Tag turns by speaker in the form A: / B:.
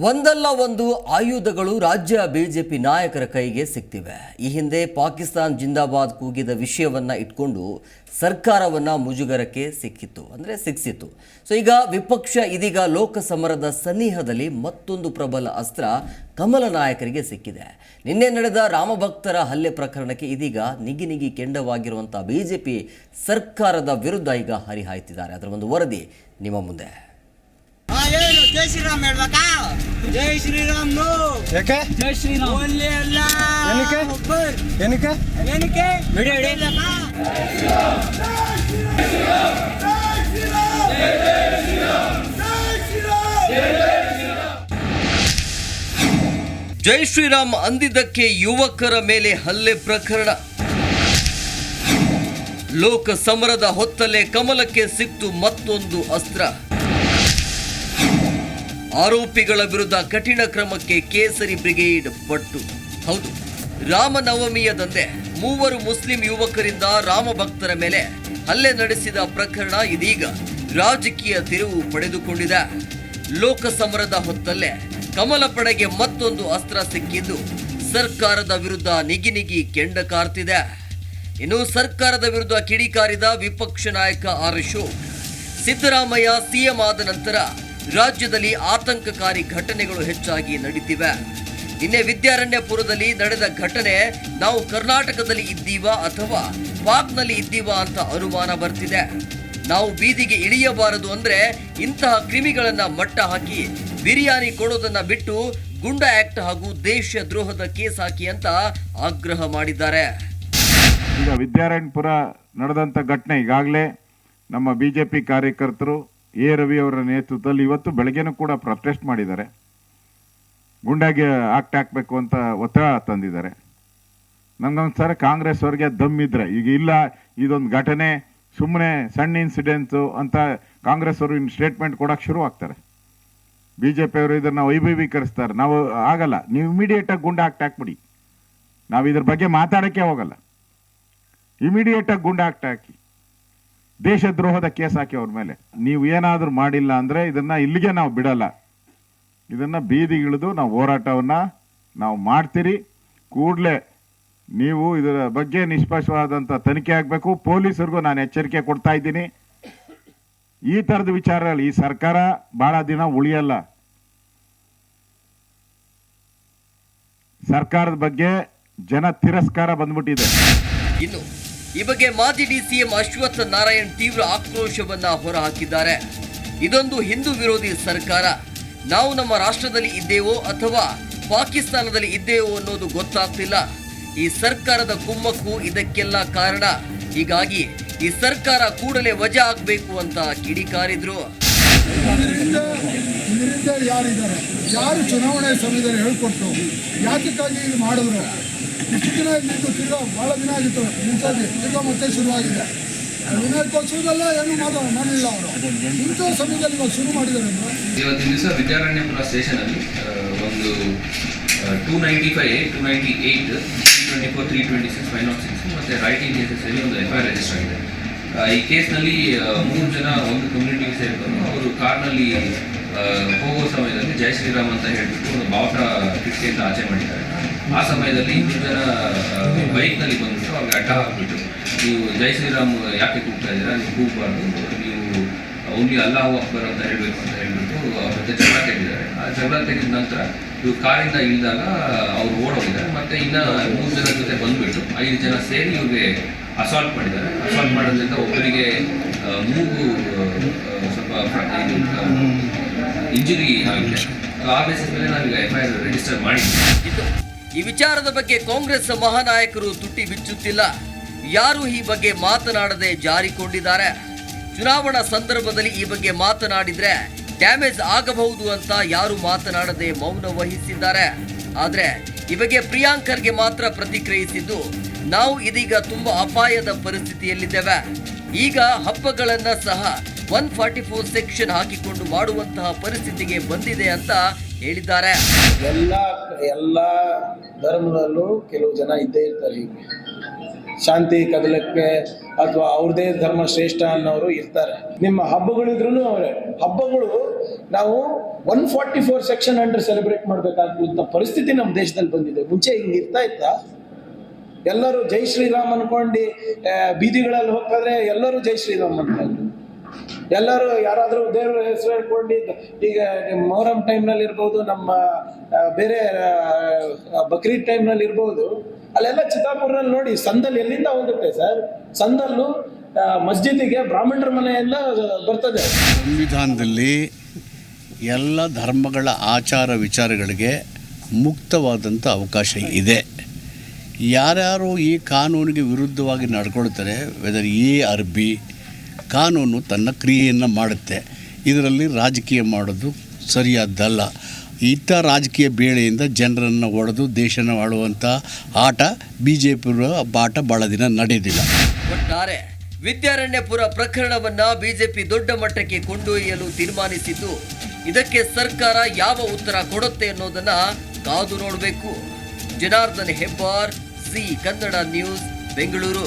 A: ಒಂದಲ್ಲ ಒಂದು ಆಯುಧಗಳು ರಾಜ್ಯ ಬಿಜೆಪಿ ನಾಯಕರ ಕೈಗೆ ಸಿಕ್ತಿವೆ. ಈ ಹಿಂದೆ ಪಾಕಿಸ್ತಾನ್ ಜಿಂದಾಬಾದ್ ಕೂಗಿದ ವಿಷಯವನ್ನ ಇಟ್ಕೊಂಡು ಸರ್ಕಾರವನ್ನ ಮುಜುಗರಕ್ಕೆ ಸಿಕ್ಕಿತ್ತು. ಅಂದರೆ ಸಿಕ್ಸಿತ್ತು. ಸೊ ಈಗ ವಿಪಕ್ಷ ಇದೀಗ ಲೋಕಸಮರದ ಸನ್ನಿಹದಲ್ಲಿ ಮತ್ತೊಂದು ಪ್ರಬಲ ಅಸ್ತ್ರ ಕಮಲ ನಾಯಕರಿಗೆ ಸಿಕ್ಕಿದೆ. ನಿನ್ನೆ ನಡೆದ ರಾಮಭಕ್ತರ ಹಲ್ಲೆ ಪ್ರಕರಣಕ್ಕೆ ಇದೀಗ ನಿಗಿ ನಿಗಿ ಕೆಂಡವಾಗಿರುವಂತಹ ಬಿಜೆಪಿ ಸರ್ಕಾರದ ವಿರುದ್ಧ ಈಗ ಹರಿಹಾಯ್ತಿದ್ದಾರೆ. ಅದರ ಒಂದು ವರದಿ ನಿಮ್ಮ ಮುಂದೆ.
B: ಏನು? ಜೈ ಶ್ರೀರಾಮ್ ಹೇಳ್ಬೇಕಾ? ಜೈ ಶ್ರೀರಾಮ್ ನೋ.
C: ಯಾಕೆ?
B: ಜೈ ಶ್ರೀರಾಮ್. ಒಲ್ಲಿ ಅಲ್ಲ.
C: ಏನಕ್ಕೆ?
B: ಒಬ್ಬರ್.
C: ಏನಕ್ಕೆ?
B: ಏನಕ್ಕೆ?
C: ಬಿಡಿ.
B: ಹೇಳ್ಬೇಕಾ?
A: ಜೈ ಶ್ರೀರಾಮ್ ಅಂದಿದ್ದಕ್ಕೆ ಯುವಕರ ಮೇಲೆ ಹಲ್ಲೆ ಪ್ರಕರಣ. ಲೋಕ ಸಮರದ ಹೊತ್ತಲೆ ಕಮಲಕ್ಕೆ ಸಿಕ್ತು ಮತ್ತೊಂದು ಅಸ್ತ್ರ. ಆರೋಪಿಗಳ ವಿರುದ್ಧ ಕಠಿಣ ಕ್ರಮಕ್ಕೆ ಕೇಸರಿ ಬ್ರಿಗೇಡ್ ಪಟ್ಟು. ಹೌದು ರಾಮನವಮಿಯದಂದೇ ಮೂವರು ಮುಸ್ಲಿಂ ಯುವಕರಿಂದ ರಾಮ ಭಕ್ತರ ಮೇಲೆ ಹಲ್ಲೆ ನಡೆಸಿದ ಪ್ರಕರಣ ಇದೀಗ ರಾಜಕೀಯ ತಿರುವು ಪಡೆದುಕೊಂಡಿದೆ. ಲೋಕಸಮರದ ಹೊತ್ತಲ್ಲೇ ಕಮಲ ಪಡೆಗೆ ಮತ್ತೊಂದು ಅಸ್ತ್ರ ಸಿಕ್ಕಿದ್ದು ಸರ್ಕಾರದ ವಿರುದ್ಧ ನಿಗಿ ನಿಗಿ ಕೆಂಡ ಕಾರ್ತಿದೆ. ಇನ್ನು ಸರ್ಕಾರದ ವಿರುದ್ಧ ಕಿಡಿಕಾರಿದ ವಿಪಕ್ಷ ನಾಯಕ ಆರ್ ಅಶೋಕ್ ಸಿದ್ದರಾಮಯ್ಯ ಸಿಎಂ ಆದ ನಂತರ ರಾಜ್ಯದಲ್ಲಿ ಆತಂಕಕಾರಿ ಘಟನೆಗಳು ಹೆಚ್ಚಾಗಿ ನಡೀತಿವೆ. ನಿನ್ನೆ ವಿದ್ಯಾರಣ್ಯಪುರದಲ್ಲಿ ನಡೆದ ಘಟನೆ, ನಾವು ಕರ್ನಾಟಕದಲ್ಲಿ ಇದ್ದೀವಾ ಅಥವಾ ಪಾಕ್ನಲ್ಲಿ ಇದ್ದೀವಾ ಅಂತ ಅನುಮಾನ ಬರ್ತಿದೆ. ನಾವು ಬೀದಿಗೆ ಇಳಿಯಬಾರದು ಅಂದ್ರೆ ಇಂತಹ ಕ್ರಿಮಿಗಳನ್ನ ಮಟ್ಟ ಹಾಕಿ ಬಿರಿಯಾನಿ ಕೊಡೋದನ್ನ ಬಿಟ್ಟು ಗುಂಡಾ ಆಕ್ಟ್ ಹಾಗೂ ದೇಶ ದ್ರೋಹದ ಕೇಸ್ ಹಾಕಿ ಅಂತ ಆಗ್ರಹ ಮಾಡಿದ್ದಾರೆ.
D: ಈಗ ವಿದ್ಯಾರಣ್ಯಪುರ ನಡೆದಂಥ ಘಟನೆ ಈಗಾಗಲೇ ನಮ್ಮ ಬಿ ಜೆ ಪಿ ಕಾರ್ಯಕರ್ತರು ಎ. ರವಿ ಅವರ ನೇತೃತ್ವದಲ್ಲಿ ಇವತ್ತು ಬೆಳಗ್ಗೆನೂ ಕೂಡ ಪ್ರೊಟೆಸ್ಟ್ ಮಾಡಿದ್ದಾರೆ. ಗುಂಡಾಗಿ ಆಕ್ಟ್ ಹಾಕಬೇಕು ಅಂತ ಒತ್ತಡ ತಂದಿದ್ದಾರೆ. ನನಗೊಂದ್ಸಲ ಕಾಂಗ್ರೆಸ್ ಅವ್ರಿಗೆ ದಮ್ ಇದ್ರೆ, ಈಗ ಇಲ್ಲ, ಇದೊಂದು ಘಟನೆ ಸುಮ್ಮನೆ ಸಣ್ಣ ಇನ್ಸಿಡೆನ್ಸು ಅಂತ ಕಾಂಗ್ರೆಸ್ ಅವರು ಇನ್ನು ಸ್ಟೇಟ್ಮೆಂಟ್ ಕೊಡೋಕ್ಕೆ ಶುರು ಆಗ್ತಾರೆ. ಬಿ ಜೆ ಪಿ ಅವರು ಇದನ್ನು ವೈಭವೀಕರಿಸ್ತಾರೆ. ನಾವು ಆಗಲ್ಲ, ನೀವು ಇಮಿಡಿಯೇಟಾಗಿ ಗುಂಡ ಆಕ್ಟ್ ಹಾಕ್ಬಿಡಿ. ನಾವು ಇದ್ರ ಬಗ್ಗೆ ಮಾತಾಡೋಕ್ಕೆ ಹೋಗಲ್ಲ. ಇಮಿಡಿಯೇಟಾಗಿ ಗುಂಡ ಆಕ್ಟ್ ಹಾಕಿ. ದೇಶದ್ರೋಹದ ಕೇಸ್ ಹಾಕಿ ಅವ್ರ ಮೇಲೆ. ನೀವು ಏನಾದರೂ ಮಾಡಿಲ್ಲ ಅಂದ್ರೆ ಇದನ್ನ ಇಲ್ಲಿಗೆ ನಾವು ಬಿಡಲ್ಲ. ಇದನ್ನ ಬೀದಿಗಿಳಿದು ನಾವು ಹೋರಾಟವನ್ನ ನಾವು ಮಾಡ್ತೀರಿ. ಕೂಡಲೇ ನೀವು ಇದರ ಬಗ್ಗೆ ನಿಷ್ಪಕ್ಷವಾದಂಥ ತನಿಖೆ ಆಗಬೇಕು. ಪೊಲೀಸರಿಗೂ ನಾನು ಎಚ್ಚರಿಕೆ ಕೊಡ್ತಾ ಇದ್ದೀನಿ. ಈ ಥರದ ವಿಚಾರಗಳು ಈ ಸರ್ಕಾರ ಬಹಳ ದಿನ ಉಳಿಯಲ್ಲ. ಸರ್ಕಾರದ ಬಗ್ಗೆ ಜನ ತಿರಸ್ಕಾರ ಬಂದ್ಬಿಟ್ಟಿದೆ.
A: ಇನ್ನು ಈ ಬಗ್ಗೆ ಮಾಜಿ ಡಿಸಿಎಂ ಅಶ್ವತ್ಥ ನಾರಾಯಣ್ ತೀವ್ರ ಆಕ್ರೋಶವನ್ನ ಹೊರಹಾಕಿದ್ದಾರೆ. ಇದೊಂದು ಹಿಂದೂ ವಿರೋಧಿ ಸರ್ಕಾರ. ನಾವು ನಮ್ಮ ರಾಷ್ಟ್ರದಲ್ಲಿ ಇದ್ದೇವೋ ಅಥವಾ ಪಾಕಿಸ್ತಾನದಲ್ಲಿ ಇದ್ದೇವೋ ಅನ್ನೋದು ಗೊತ್ತಾಗ್ತಿಲ್ಲ. ಈ ಸರ್ಕಾರದ ಕುಮ್ಮಕ್ಕು ಇದಕ್ಕೆಲ್ಲ ಕಾರಣ. ಹೀಗಾಗಿ ಈ ಸರ್ಕಾರ ಕೂಡಲೇ ವಜಾ ಆಗಬೇಕು ಅಂತ ಕಿಡಿಕಾರಿದ್ರು.
E: ಯಾರಿದ್ದಾರೆ? ಯಾರು ಚುನಾವಣೆ ಸಮಯದಲ್ಲಿ ಹೇಳ್ಕೊಟ್ಟು ಯಾತಕ್ಕಾಗಿ ಮಾಡಿದ್ರು? ಇಷ್ಟು ದಿನ ನಿಂತು ತಿರ್ಗಾ ಭಾಳ ದಿನ ಆಗಿತ್ತು. ನಿಂತೋಗಿ ತಿರ್ಗಾ ಮತ್ತೆ ಶುರುವಾಗಿದೆ. ವಿನಾಯಕೋತ್ಸವದಲ್ಲ ಏನು ಮಾಡೋ ಮಾಡಲಿಲ್ಲ ಅವರು. ಇಂಥ ಸಮಯದಲ್ಲಿ ಇವಾಗ ಶುರು ಮಾಡಿದ್ದಾರೆ ಇವತ್ತು
F: ಇವತ್ತಿನ ದಿವಸ ವಿದ್ಯಾರಣ್ಯಪುರ ಸ್ಟೇಷನಲ್ಲಿ ಒಂದು two ninety five two ninety eight twenty four three twenty six five naught six ಮತ್ತು ರೈಟಿಂಗ್ ಕೇಸಸ್ಸಲ್ಲಿ ಒಂದು ಎಫ್ ಐ ಆರ್ ರಿಜಿಸ್ಟರ್ ಆಗಿದೆ. ಈ ಕೇಸ್ನಲ್ಲಿ ಮೂರು ಜನ ಒಂದು ಕಮ್ಯುನಿಟಿಗೆ ಸೇರಿಕೊಂಡು ಅವರು ಕಾರ್ನಲ್ಲಿ ಹೋಗೋ ಸಮಯದಲ್ಲಿ ಜೈ ಶ್ರೀರಾಮ್ ಅಂತ ಹೇಳಿಬಿಟ್ಟು ಒಂದು ಬಾವುಟ ಕಿಟಕಿಯಿಂದ ಆಚೆ ಮಾಡಿದ್ದಾರೆ. ಆ ಸಮಯದಲ್ಲಿ ಜನ ಬೈಕ್ನಲ್ಲಿ ಬಂದ್ಬಿಟ್ಟು ಅವ್ರಿಗೆ ಅಡ್ಡ ಹಾಕ್ಬಿಟ್ಟು ನೀವು ಜೈ ಶ್ರೀರಾಮ್ ಯಾಕೆ ಕೂಗ್ತಾ ಇದ್ದೀರಾ? ನೀವು ಕೂಗಬಾರ್ದು ನೀವು ಓನ್ಲಿ ಅಲ್ಲಾಹು ಅಕ್ಬರ್ ಅಂತ ಹೇಳಬೇಕು ಅಂತ ಹೇಳ್ಬಿಟ್ಟು ಅವ್ರ ಜೊತೆ ಜಗಳ ತೆಗೆದಿದ್ದಾರೆ. ಆ ಜಗಳ ತೆಗೆದ ನಂತರ ಇವ್ರು ಕಾರಿಂದ ಇಳಿದಾಗ ಅವ್ರು ಓಡೋಗಿದ್ದಾರೆ. ಮತ್ತೆ ಇನ್ನ ಮೂರು ಜನ ಜೊತೆ ಬಂದ್ಬಿಟ್ಟು ಐದು ಜನ ಸೇರಿ ಇವ್ರಿಗೆ ಅಸಾಲ್ಟ್ ಮಾಡಿದ್ದಾರೆ. ಅಸಾಲ್ಟ್ ಮಾಡೋದ್ರಿಂದ ಒಬ್ಬರಿಗೆ ಮೂಗು ಸ್ವಲ್ಪ ಇಂಜುರಿ ಆಗಿದೆ. ಆ ಬೇಸಿಸ್ ಮೇಲೆ ನಾವೀಗ ಎಫ್ ಐ ಆರ್ ರಿಜಿಸ್ಟರ್
A: ಇನ್ನು ಈ ವಿಚಾರದ ಬಗ್ಗೆ ಕಾಂಗ್ರೆಸ್ ಮಹಾನಾಯಕರು ತುಟಿ ಬಿಚ್ಚುತ್ತಿಲ್ಲ. ಯಾರು ಈ ಬಗ್ಗೆ ಮಾತನಾಡದೆ ಜಾರಿಕೊಂಡಿದ್ದಾರೆ? ಚುನಾವಣಾ ಸಂದರ್ಭದಲ್ಲಿ ಈ ಬಗ್ಗೆ ಮಾತನಾಡಿದ್ರೆ ಡ್ಯಾಮೇಜ್ ಆಗಬಹುದು ಅಂತ ಯಾರು ಮಾತನಾಡದೆ ಮೌನ ವಹಿಸಿದ್ದಾರೆ. ಆದರೆ ಈ ಬಗ್ಗೆ ಪ್ರಿಯಾಂಕರ್ಗೆ ಮಾತ್ರ ಪ್ರತಿಕ್ರಿಯಿಸಿದ್ದು, ನಾವು ಇದೀಗ ತುಂಬಾ ಅಪಾಯದ ಪರಿಸ್ಥಿತಿಯಲ್ಲಿದ್ದೇವೆ. ಈಗ ಹಬ್ಬಗಳನ್ನ ಸಹ ಒನ್ ಫಾರ್ಟಿ ಫೋರ್ ಸೆಕ್ಷನ್ ಹಾಕಿಕೊಂಡು ಮಾಡುವಂತಹ ಪರಿಸ್ಥಿತಿಗೆ ಬಂದಿದೆ ಅಂತ ಹೇಳಿದ್ದಾರೆ.
G: ಎಲ್ಲ ಎಲ್ಲ ಧರ್ಮದಲ್ಲೂ ಕೆಲವು ಜನ ಇದ್ದೇ ಇರ್ತಾರೆ ಈಗ.
C: ಶಾಂತಿ, ಕದಲಕ್ಕೆ ಅಥವಾ ಅವ್ರದೇ ಧರ್ಮ ಶ್ರೇಷ್ಠ ಅನ್ನೋರು ಇರ್ತಾರೆ. ನಿಮ್ಮ ಹಬ್ಬಗಳಿದ್ರು ಅವರೇ. ಹಬ್ಬಗಳು ನಾವು one forty four section under celebrate ಮಾಡಬೇಕಾದಂಥ ಪರಿಸ್ಥಿತಿ ನಮ್ಮ ದೇಶದಲ್ಲಿ ಬಂದಿದೆ. ಮುಂಚೆ ಹಿಂಗೆ ಇರ್ತಾ ಇತ್ತಾ. ಎಲ್ಲರೂ ಜೈ ಶ್ರೀರಾಮ್ ಅನ್ಕೊಂಡು ಬೀದಿಗಳಲ್ಲಿ ಹೋಗ್ತಾದ್ರೆ ಎಲ್ಲರೂ ಜೈ ಶ್ರೀರಾಮ್ ಅಂತ ಇದ್ರು. ಎಲ್ಲರೂ ಯಾರಾದರೂ ದೇವರ ಹೆಸರು ಹೇಳ್ಕೊಂಡು, ಈಗ ಮೊಹರಂ ಟೈಮ್ನಲ್ಲಿ ಇರ್ಬೋದು ನಮ್ಮ ಬೇರೆ ಬಕ್ರೀದ್ ಟೈಮ್ನಲ್ಲಿ ಇರ್ಬೋದು. ಅಲ್ಲೆಲ್ಲ ಚಿತ್ತಾಪುರ್ನಲ್ಲಿ ನೋಡಿ ಸಂದಲ್ ಎಲ್ಲಿಂದ ಹೋಗುತ್ತೆ ಸರ್? ಸಂದಲ್ಲು ಮಸ್ಜಿದಿಗೆ ಬ್ರಾಹ್ಮಣರ ಮನೆಯಿಂದ ಬರ್ತದೆ.
G: ಸಂವಿಧಾನದಲ್ಲಿ ಎಲ್ಲ ಧರ್ಮಗಳ ಆಚಾರ ವಿಚಾರಗಳಿಗೆ ಮುಕ್ತವಾದಂಥ ಅವಕಾಶ ಇದೆ. ಯಾರ್ಯಾರು ಈ ಕಾನೂನಿಗೆ ವಿರುದ್ಧವಾಗಿ ನಡ್ಕೊಳ್ತಾರೆ ವೆದರ್ ಎ ಆರ್ ಬಿ ಕಾನೂನು ತನ್ನ ಕ್ರಿಯೆಯನ್ನು ಮಾಡುತ್ತೆ. ಇದರಲ್ಲಿ ರಾಜಕೀಯ ಮಾಡೋದು ಸರಿಯಾದ್ದಲ್ಲ. ಇತ್ತ ರಾಜಕೀಯ ಬೇಳೆಯಿಂದ ಜನರನ್ನು ಒಡೆದು ದೇಶನ ಆಳುವಂಥ ಆಟ ಬಿ ಜೆ ಪಿ ಆಟ ಭಾಳ ದಿನ ನಡೆದಿಲ್ಲ.
A: ಒಟ್ಟಾರೆ ವಿದ್ಯಾರಣ್ಯಪುರ ಪ್ರಕರಣವನ್ನ ಬಿಜೆಪಿ ದೊಡ್ಡ ಮಟ್ಟಕ್ಕೆ ಕೊಂಡೊಯ್ಯಲು ತೀರ್ಮಾನಿಸಿದ್ದು, ಇದಕ್ಕೆ ಸರ್ಕಾರ ಯಾವ ಉತ್ತರ ಕೊಡುತ್ತೆ ಅನ್ನೋದನ್ನ ಕಾದು ನೋಡಬೇಕು. Janardhan Hebbar, C Kannada news, Bengaluru.